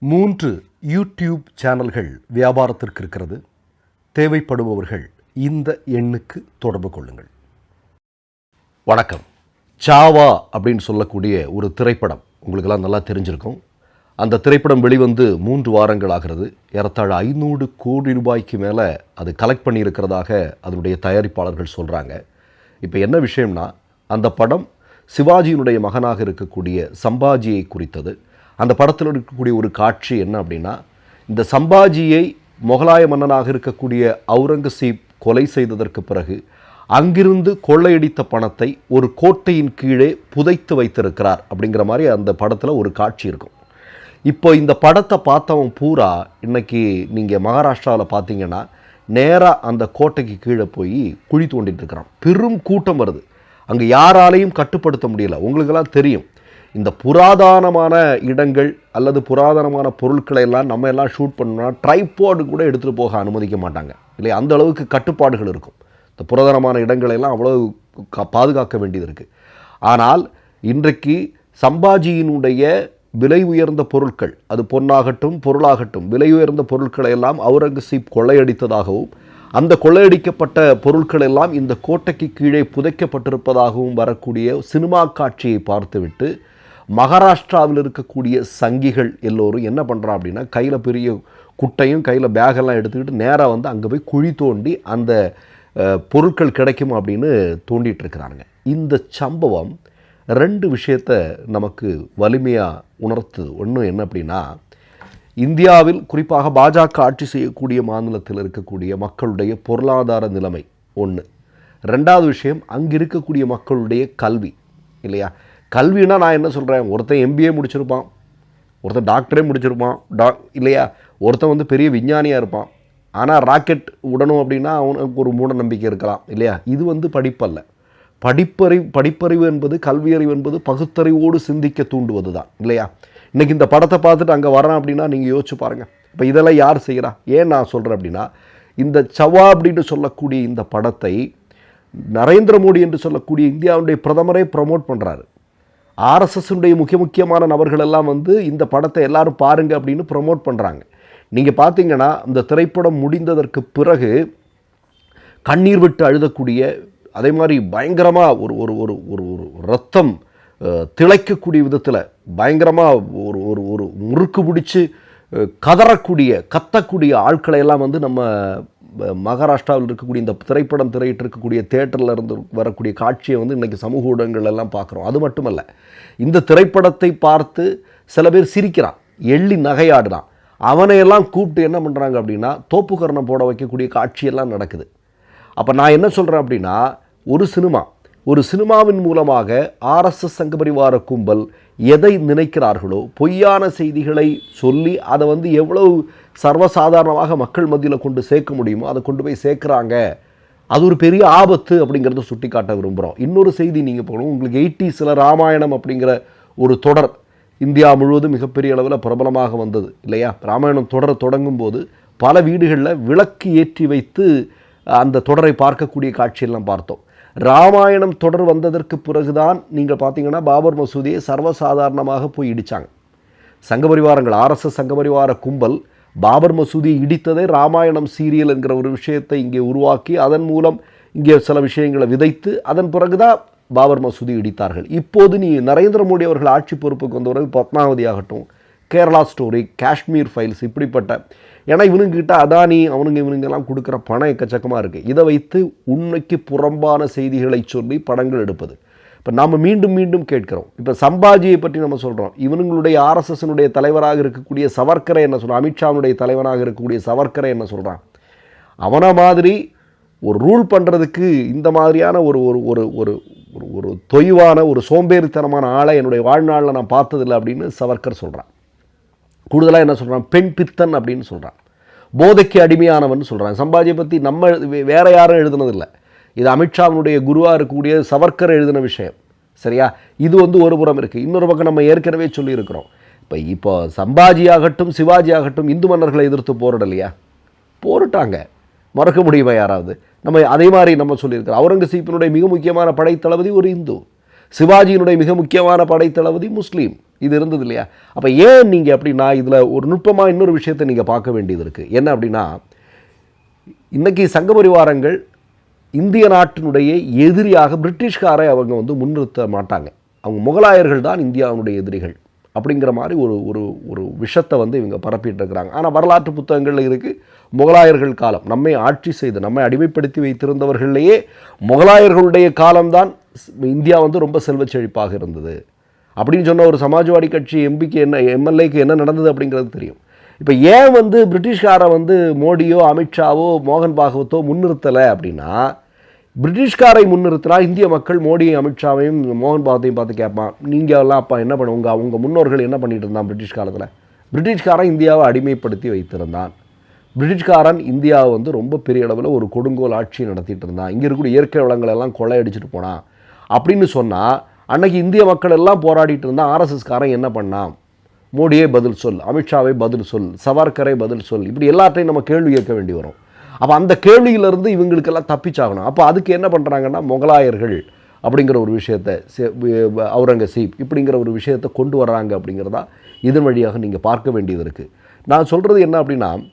மூன்று யூடியூப் சேனல்கள் வியாபாரத்திற்கு இருக்கிறது. தேவைப்படுபவர்கள் இந்த எண்ணுக்கு தொடர்பு கொள்ளுங்கள். வணக்கம். சாவா அப்படின்னு சொல்லக்கூடிய ஒரு திரைப்படம் உங்களுக்கெல்லாம் நல்லா தெரிஞ்சிருக்கும். அந்த திரைப்படம் வெளிவந்து மூன்று வாரங்கள் ஆகிறது. ஏறத்தாழ ஐநூறு கோடி ரூபாய்க்கு மேலே அது கலெக்ட் பண்ணியிருக்கிறதாக அதனுடைய தயாரிப்பாளர்கள் சொல்கிறாங்க இப்போ என்ன விஷயம்னா அந்த படம் சிவாஜியினுடைய மகனாக இருக்கக்கூடிய சம்பாஜியை குறித்தது. அந்த படத்தில் இருக்கக்கூடிய ஒரு காட்சி என்ன அப்படின்னா இந்த சம்பாஜியை முகலாய மன்னனாக இருக்கக்கூடிய அவுரங்கசீப் கொலை செய்ததற்கு பிறகு அங்கிருந்து கொள்ளையடித்த பணத்தை ஒரு கோட்டையின் கீழே புதைத்து வைத்திருக்கிறார் அப்படிங்கிற மாதிரி அந்த படத்தில் ஒரு காட்சி இருக்கும். இப்போ இந்த படத்தை பார்த்தவன் பூரா இன்னைக்கு நீங்கள் மகாராஷ்டிராவில் பார்த்தீங்கன்னா நேராக அந்த கோட்டைக்கு கீழே போய் குழி தோண்டிட்டு இருக்கிறான். பெரும் கூட்டம் வருது. அங்கே யாராலையும் கட்டுப்படுத்த முடியல. உங்களுக்கெல்லாம் தெரியும். இந்த புராதனமான இடங்கள் அல்லது புராதனமான பொருட்களை எல்லாம் நம்ம எல்லாம் ஷூட் பண்ணோம்னா ட்ரைபோர்டு கூட எடுத்துகிட்டு போக அனுமதிக்க மாட்டாங்க. இல்லையா? அந்த அளவுக்கு கட்டுப்பாடுகள் இருக்கும். இந்த புராதனமான இடங்களை எல்லாம் அவ்வளவு கா- பாதுகாக்க வேண்டியது இருக்குது ஆனால் இன்றைக்கு சம்பாஜியினுடைய விலை உயர்ந்த பொருட்கள் அது பொன்னாகட்டும் பொருளாகட்டும் விலை உயர்ந்த பொருட்களை எல்லாம் அவுரங்கசீப் கொள்ளையடித்ததாகவும் அந்த கொள்ளையடிக்கப்பட்ட பொருட்கள் எல்லாம் இந்த கோட்டைக்கு கீழே புதைக்கப்பட்டிருப்பதாகவும் வரக்கூடிய சினிமா காட்சியை பார்த்துவிட்டு மகாராஷ்டிராவில் இருக்கக்கூடிய சங்கிகள் எல்லோரும் என்ன பண்ணுறான் அப்படின்னா கையில் பெரிய குட்டையும் கையில் பேகெல்லாம் எடுத்துக்கிட்டு நேராக வந்து அங்கே போய் குழி தோண்டி அந்த பொருட்கள் கிடைக்கும் அப்படின்னு தோண்டிகிட்டு இருக்கிறாங்க இந்த சம்பவம் ரெண்டு விஷயத்த நமக்கு வலிமையாக உணர்த்துது. ஒன்று என்ன அப்படின்னா இந்தியாவில் குறிப்பாக பாஜக ஆட்சி செய்யக்கூடிய மாநிலத்தில் இருக்கக்கூடிய மக்களுடைய பொருளாதார நிலைமை ஒன்று ரெண்டாவது விஷயம் அங்கே இருக்கக்கூடிய மக்களுடைய கல்வி இல்லையா? கல்வினா நான் என்ன சொல்கிறேன் ஒருத்தன் எம்பிஏ முடிச்சிருப்பான். ஒருத்தன் டாக்டரே முடிச்சிருப்பான். டா இல்லையா? ஒருத்தன் வந்து பெரிய விஞ்ஞானியாக இருப்பான். ஆனால் ராக்கெட் விடணும் அப்படின்னா அவனுக்கு ஒரு மூட நம்பிக்கை இருக்கலாம் இல்லையா? இது வந்து படிப்பல்ல. படிப்பறிவு படிப்பறிவு என்பது கல்வியறிவு என்பது பகுத்தறிவோடு சிந்திக்க தூண்டுவது தான் இல்லையா? இன்றைக்கி இந்த படத்தை பார்த்துட்டு அங்கே வரான் அப்படின்னா நீங்கள் யோசிச்சு பாருங்கள் இப்போ இதெல்லாம் யார் செய்கிறா ஏன் நான் சொல்கிறேன் அப்படின்னா இந்த சவா அப்படின்னு சொல்லக்கூடிய இந்த படத்தை நரேந்திர மோடி என்று சொல்லக்கூடிய இந்தியாவுடைய பிரதமரே ப்ரமோட் பண்ணுறாரு ஆர்எஸ்எஸ்னுடைய முக்கிய முக்கியமான நபர்களெல்லாம் வந்து இந்த படத்தை எல்லாரும் பாருங்கள் அப்படின்னு ப்ரமோட் பண்ணுறாங்க நீங்கள் பார்த்தீங்கன்னா இந்த திரைப்படம் முடிந்ததற்கு பிறகு கண்ணீர் விட்டு அழுதக்கூடிய அதே மாதிரி பயங்கரமாக ஒரு ஒரு ஒரு ஒரு ஒரு ரத்தம் திளைக்கக்கூடிய விதத்தில் பயங்கரமாக ஒரு ஒரு ஒரு முறுக்கு பிடிச்சி கதறக்கூடிய கத்தக்கூடிய ஆட்களை எல்லாம் வந்து நம்ம மகாராஷ்டிராவில் இருக்கக்கூடிய இந்த திரைப்படம் திரையிட்டு இருக்கக்கூடிய தேட்டரில் இருந்து வரக்கூடிய காட்சியை வந்து இன்றைக்கி சமூக ஊடகங்கள் எல்லாம் பார்க்குறோம். அது மட்டுமல்ல இந்த திரைப்படத்தை பார்த்து சில பேர் சிரிக்கிறான் எள்ளி நகையாடுறான். அவனையெல்லாம் கூப்பிட்டு என்ன பண்ணுறாங்க அப்படின்னா தோப்புக்கரணம் போட வைக்கக்கூடிய காட்சியெல்லாம் நடக்குது. அப்போ நான் என்ன சொல்கிறேன் அப்படின்னா ஒரு சினிமா ஒரு சினிமாவின் மூலமாக ஆர்எஸ்எஸ் சங்க பரிவார கும்பல் எதை நினைக்கிறார்களோ பொய்யான செய்திகளை சொல்லி அதை வந்து எவ்வளவு சர்வசாதாரணமாக மக்கள் மத்தியில் கொண்டு சேர்க்க முடியுமோ அதை கொண்டு போய் சேர்க்குறாங்க. அது ஒரு பெரிய ஆபத்து அப்படிங்கிறத சுட்டி காட்ட விரும்புகிறோம் இன்னொரு செய்தி நீங்கள் போகணும். உங்களுக்கு எயிட்டிஸில் ராமாயணம் அப்படிங்கிற ஒரு தொடர் இந்தியா முழுவதும் மிகப்பெரிய அளவில் பிரபலமாக வந்தது இல்லையா? ராமாயணம் தொடர் தொடங்கும் போது பல வீடுகளில் விளக்கு ஏற்றி வைத்து அந்த தொடரை பார்க்கக்கூடிய காட்சியெல்லாம் பார்த்தோம். ராமாயணம் தொடர் வந்ததற்கு பிறகுதான் நீங்கள் பார்த்தீங்கன்னா பாபர் மசூதியை சர்வசாதாரணமாக போய் இடிச்சாங்க. சங்கபரிவாரங்கள் ஆர்எஸ்எஸ் சங்கபரிவார கும்பல் பாபர் மசூதியை இடித்ததே ராமாயணம் சீரியல் என்கிற ஒரு விஷயத்தை இங்கே உருவாக்கி அதன் மூலம் இங்கே சில விஷயங்களை விதைத்து அதன் பிறகுதான் பாபர் மசூதி இடித்தார்கள். இப்போது நீ நரேந்திர மோடி அவர்கள் ஆட்சி பொறுப்புக்கு வந்த பிறகு பத்மாவதி ஆகட்டும் கேரளா ஸ்டோரி காஷ்மீர் ஃபைல்ஸ் இப்படிப்பட்ட ஏன்னா இவனுங்கிட்ட அதானி அவனுங்க இவனுங்கெல்லாம் கொடுக்குற பணம் எக்கச்சக்கமாக இருக்குது இதை வைத்து உண்மைக்கு புறம்பான செய்திகளை சொல்லி படங்கள் எடுப்பது. இப்போ நாம் மீண்டும் மீண்டும் கேட்கிறோம். இப்போ சம்பாஜியை பற்றி நம்ம சொல்கிறோம் இவனுங்களுடைய ஆர்எஸ்எஸ்னுடைய தலைவராக இருக்கக்கூடிய சவர்க்கரை என்ன சொல்கிறான் அமித்ஷாவுடைய தலைவராக இருக்கக்கூடிய சவர்க்கரை என்ன சொல்கிறான் அவனை மாதிரி ஒரு ரூல் பண்ணுறதுக்கு இந்த மாதிரியான ஒரு ஒரு ஒரு ஒரு ஒரு ஒரு தொய்வான ஒரு சோம்பேறித்தனமான ஆளை என்னுடைய வாழ்நாளில் நான் பார்த்ததில்லை அப்படின்னு சவர்க்கர் சொல்கிறான் கூடுதலாக என்ன சொல்கிறான் பெண் பித்தன் அப்படின்னு சொல்கிறான் போதைக்கு அடிமையானவன் சொல்கிறான் சம்பாஜியை பற்றி நம்ம வேறு யாரும் எழுதுனதில்லை. இது அமித்ஷாவினுடைய குருவாக இருக்கக்கூடிய சவர்க்கர் எழுதின விஷயம். சரியா? இது வந்து ஒரு புறம் இருக்குது இன்னொரு பக்கம் நம்ம ஏற்கனவே சொல்லியிருக்கிறோம். இப்போ இப்போ சம்பாஜி ஆகட்டும் சிவாஜி ஆகட்டும் இந்து மன்னர்களை எதிர்த்து போரிடலையா? போரிட்டாங்க. மறக்க முடியுமா யாராவது? நம்ம அதே மாதிரி நம்ம சொல்லியிருக்கிறோம். அவுரங்கசீப்பினுடைய மிக முக்கியமான படைத்தளபதி ஒரு இந்து. சிவாஜியினுடைய மிக முக்கியமான படைத்தளபதி முஸ்லீம். இது இருந்தது இல்லையா? அப்போ ஏன் நீங்கள் அப்படின்னா இதில் ஒரு நுட்பமாக இன்னொரு விஷயத்தை நீங்கள் பார்க்க வேண்டியது இருக்குது என்ன அப்படின்னா இன்னைக்கு சங்க பரிவாரங்கள் இந்திய நாட்டினுடைய எதிரியாக பிரிட்டிஷ்காரை அவங்க வந்து முன்னிறுத்த மாட்டாங்க. அவங்க முகலாயர்கள் தான் இந்தியாவுடைய எதிரிகள் அப்படிங்கிற மாதிரி ஒரு ஒரு ஒரு விஷத்தை வந்து இவங்க பரப்பிட்டு இருக்கிறாங்க. ஆனால் வரலாற்று புத்தகங்களில் இருக்குது முகலாயர்கள் காலம். நம்மை ஆட்சி செய்து நம்மை அடிமைப்படுத்தி வைத்திருந்தவர்களிலேயே முகலாயர்களுடைய காலம்தான் இந்தியா வந்து ரொம்ப செல்வச் செழிப்பாக இருந்தது. அப்படின்னு சொன்ன ஒரு சமாஜ்வாடி கட்சி எம்பிக்கு என்ன எம்எல்ஏக்கு என்ன நடந்தது அப்படிங்கிறது தெரியும். இப்போ ஏன் வந்து பிரிட்டிஷ்காரை வந்து மோடியோ அமித்ஷாவோ மோகன் பாகவத்தோ முன்னிறுத்தலை அப்படின்னா பிரிட்டிஷ்காரை முன்னிறுத்தினா இந்திய மக்கள் மோடியும் அமித்ஷாவையும் மோகன் பாகவத்தையும் பார்த்து கேட்பான். நீங்கள் எல்லாம் அப்பா என்ன பண்ணுவோங்க உங்கள் உங்கள் முன்னோர்கள் என்ன பண்ணிட்டு இருந்தான் பிரிட்டிஷ் காலத்தில் பிரிட்டிஷ்காரன் இந்தியாவை அடிமைப்படுத்தி வைத்திருந்தான். பிரிட்டிஷ்காரன் இந்தியாவை வந்து ரொம்ப பெரிய அளவில் ஒரு கொடுங்கோல் ஆட்சி நடத்திட்டு இருந்தான். இங்கே இருக்கக்கூடிய இயற்கை வளங்களை எல்லாம் கொள்ளையடிச்சிட்டு போனான். அப்படின்னு சொன்னால் அன்னைக்கு இந்திய மக்கள் எல்லாம் போராடிட்டு இருந்தால் ஆர்எஸ்எஸ்காரன் என்ன பண்ணான்? மோடியே பதில் சொல் அமித்ஷாவை பதில் சொல் சவார்கரை பதில் சொல் இப்படி எல்லாத்தையும் நம்ம கேள்வி கேட்க வேண்டி வரும். அப்போ அந்த கேள்வியிலேருந்து இவங்களுக்கெல்லாம் தப்பிச்சாகணும். அப்போ அதுக்கு என்ன பண்ணுறாங்கன்னா முகலாயர்கள் அப்படிங்கிற ஒரு விஷயத்தை செ- அவுரங்கசீப் இப்படிங்கிற ஒரு விஷயத்தை கொண்டு வர்றாங்க அப்படிங்கிறதா இதன் வழியாக நீங்கள் பார்க்க வேண்டியது இருக்குது நான் சொல்கிறது என்ன அப்படின்னா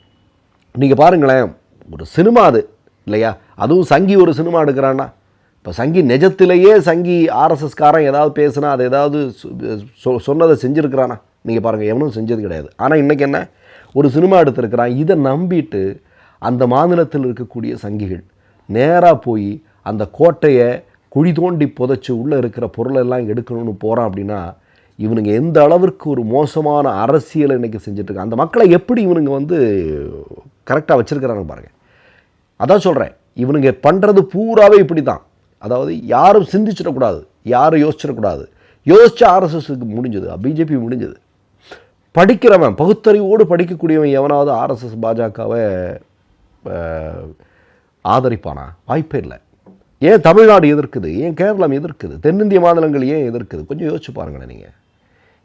நீங்கள் பாருங்களேன் ஒரு சினிமா அது இல்லையா? அதுவும் சங்கி ஒரு சினிமா எடுக்கிறான்னா இப்போ சங்கி நிஜத்திலேயே சங்கி ஆர்எஸ்எஸ்காரன் ஏதாவது பேசுனா அது ஏதாவது சொ- சொன்னதை செஞ்சுருக்கிறானா? நீங்கள் பாருங்கள் எவனும் செஞ்சது கிடையாது. ஆனால் இன்றைக்கி என்ன? ஒரு சினிமா எடுத்திருக்கிறான். இதை நம்பிட்டு அந்த மாநிலத்தில் இருக்கக்கூடிய சங்கிகள் நேராக போய் அந்த கோட்டையை குழி தோண்டி புதைச்சி உள்ளே இருக்கிற பொருளெல்லாம் எடுக்கணும்னு போகிறான் அப்படின்னா இவனுங்க எந்த அளவிற்கு ஒரு மோசமான அரசியலை இன்றைக்கி செஞ்சுட்ருக்காங்க அந்த மக்களை எப்படி இவனுங்க வந்து கரெக்டாக வச்சுருக்கிறாங்க பாருங்கள் அதான் சொல்கிறேன் இவனுங்க பண்ணுறது பூராவே இப்படி தான் அதாவது யாரும் சிந்திச்சிடக்கூடாது யாரும் யோசிச்சிடக்கூடாது. யோசித்து ஆர்எஸ்எஸ்க்கு முடிஞ்சது பிஜேபி முடிஞ்சது. படிக்கிறவன் பகுத்தறிவோடு படிக்கக்கூடியவன் எவனாவது ஆர்எஸ்எஸ் பாஜகவை ஆதரிப்பானா? வாய்ப்பே இல்லை. ஏன் தமிழ்நாடு எதிர்க்குது? ஏன் கேரளம் எதிர்க்குது? தென்னிந்திய மாநிலங்கள் ஏன் எதிர்க்குது? கொஞ்சம் யோசிச்சு பாருங்களேன் நீங்கள்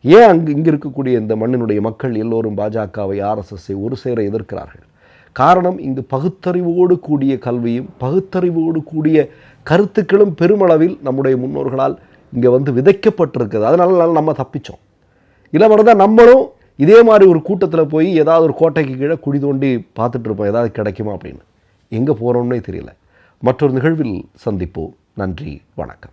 ஏன் அங்கு இங்கே இருக்கக்கூடிய இந்த மண்ணினுடைய மக்கள் எல்லோரும் பாஜகவை ஆர்எஸ்எஸ்ஸை ஒரு சேர எதிர்க்கிறார்கள்? காரணம் இங்கு பகுத்தறிவோடு கூடிய கல்வியும் பகுத்தறிவோடு கூடிய கருத்துக்களும் பெருமளவில் நம்முடைய முன்னோர்களால் இங்கே வந்து விதைக்கப்பட்டிருக்குது அதனால நம்ம தப்பிச்சோம். இல்லை மட்டும் நம்மளும் இதே மாதிரி ஒரு கூட்டத்தில் போய் ஏதாவது ஒரு கோட்டைக்கு கீழே குடி தோண்டி பார்த்துட்டு இருப்போம். ஏதாவது கிடைக்குமா அப்படின்னு. எங்கே போகிறோம்னே தெரியல. மற்றொரு நிகழ்வில் சந்திப்போம். நன்றி. வணக்கம்.